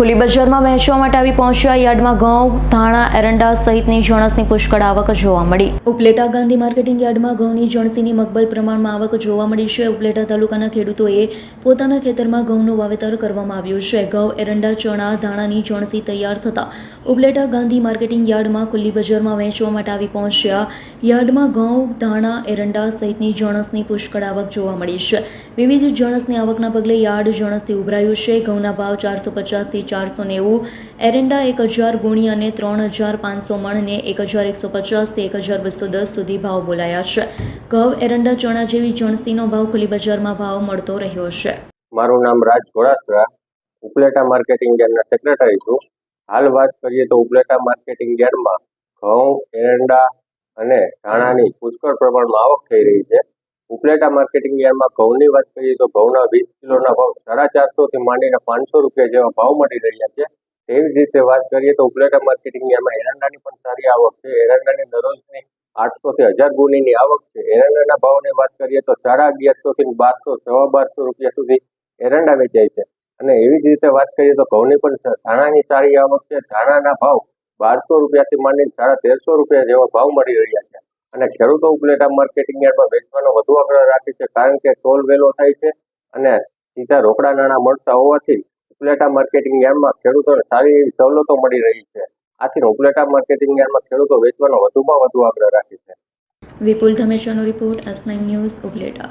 ખુલ્લી બજારમાં વહેંચવા માટે આવી પહોંચ્યા યાર્ડમાં ઘઉં, ધાણા, એરંડા સહિતની જણસની પુષ્કળ આવક જોવા મળી. ઉપલેટા ગાંધી માર્કેટિંગ યાર્ડમાં ઘઉંની જણસીની મકબલ પ્રમાણમાં આવક જોવા મળી છે. ઉપલેટા તાલુકાના ખેડૂતોએ પોતાના ખેતરમાં ઘઉંનું વાવેતર કરવામાં આવ્યું છે. ઘઉં, એરંડા, ચણા, ધાણાની જણસી તૈયાર થતાં ઉપલેટા ગાંધી માર્કેટિંગ યાર્ડમાં ખુલ્લી બજારમાં વહેંચવા માટે આવી પહોંચ્યા. યાર્ડમાં ઘઉં, ધાણા, એરંડા સહિતની જણસની પુષ્કળ આવક જોવા મળી છે. વિવિધ જણસની આવકના પગલે યાર્ડ જણસથી ઉભરાયું છે. ઘઉંના ભાવ ચારસો પચાસથી ચારસો નેવું, એરંડા એક હજાર ગુણી અને ત્રણ હજાર પાંચસો મણને એક હજાર એકસો પચાસથી એક હજાર બસો દસ સુધી ભાવ બોલાયા છે. ઘઉં, એરંડા, ચણા જેવી જણસીનો ભાવ ખુલ્લી બજારમાં ભાવ મળતો રહ્યો છે. મારું નામ રાજ ઘોડાસરા ઉપલેટા માર્કેટિંગ સેક્રેટરી છું. હાલ વાત કરીએ તો ઉપલેટા માર્કેટિંગ યાર્ડમાં ઘઉં, એરંડા અને ધાણાની પુષ્કળ પ્રમાણમાં આવક થઈ રહી છે. ઉપલેટા માર્કેટિંગ યાર્ડમાં ઘઉંની વાત કરીએ તો ઘઉંના વીસ કિલોના ભાવ સાડા ચારસોથી માંડીને પાંચસો રૂપિયા જેવા ભાવ મળી રહ્યા છે. તેવી જ રીતે વાત કરીએ તો ઉપલેટા માર્કેટિંગ યાર્ડમાં એરંડાની પણ સારી આવક છે. એરંડાની દરરોજની આઠસો થી હજાર ગુણીની આવક છે. એરંડાના ભાવની વાત કરીએ તો સાડા અગિયારસો થી બારસો, સવા બારસો રૂપિયા સુધી એરંડા વેચાય છે. અને એવી જ રીતે વાત કરીએ તો ઘઉંની પણ ધાણાની સારી આવક છે. ધાણાના ભાવ બારસો રૂપિયાથી માંડીને સાડા તેરસો રૂપિયા જેવા ભાવ મળી રહ્યા છે. અને ખેડૂતો ઉપલેટા માર્કેટિંગ યાર્ડમાં વેચવાનો વધુ આગ્રહ રાખે છે કારણ કે ટોલ વેલો થાય છે અને સીધા રોકડા નાણાં મળતા હોવાથી ઉપલેટા માર્કેટિંગ યાર્ડમાં ખેડૂતોને સારી એવી સવલતો મળી રહી છે. આથી ઉપલેટા માર્કેટિંગ યાર્ડમાં ખેડૂતો વેચવાનો વધુમાં વધુ આગ્રહ રાખે છે. વિપુલ ધમેશાનો રિપોર્ટ એસ ન્યૂઝ ઉપલેટા.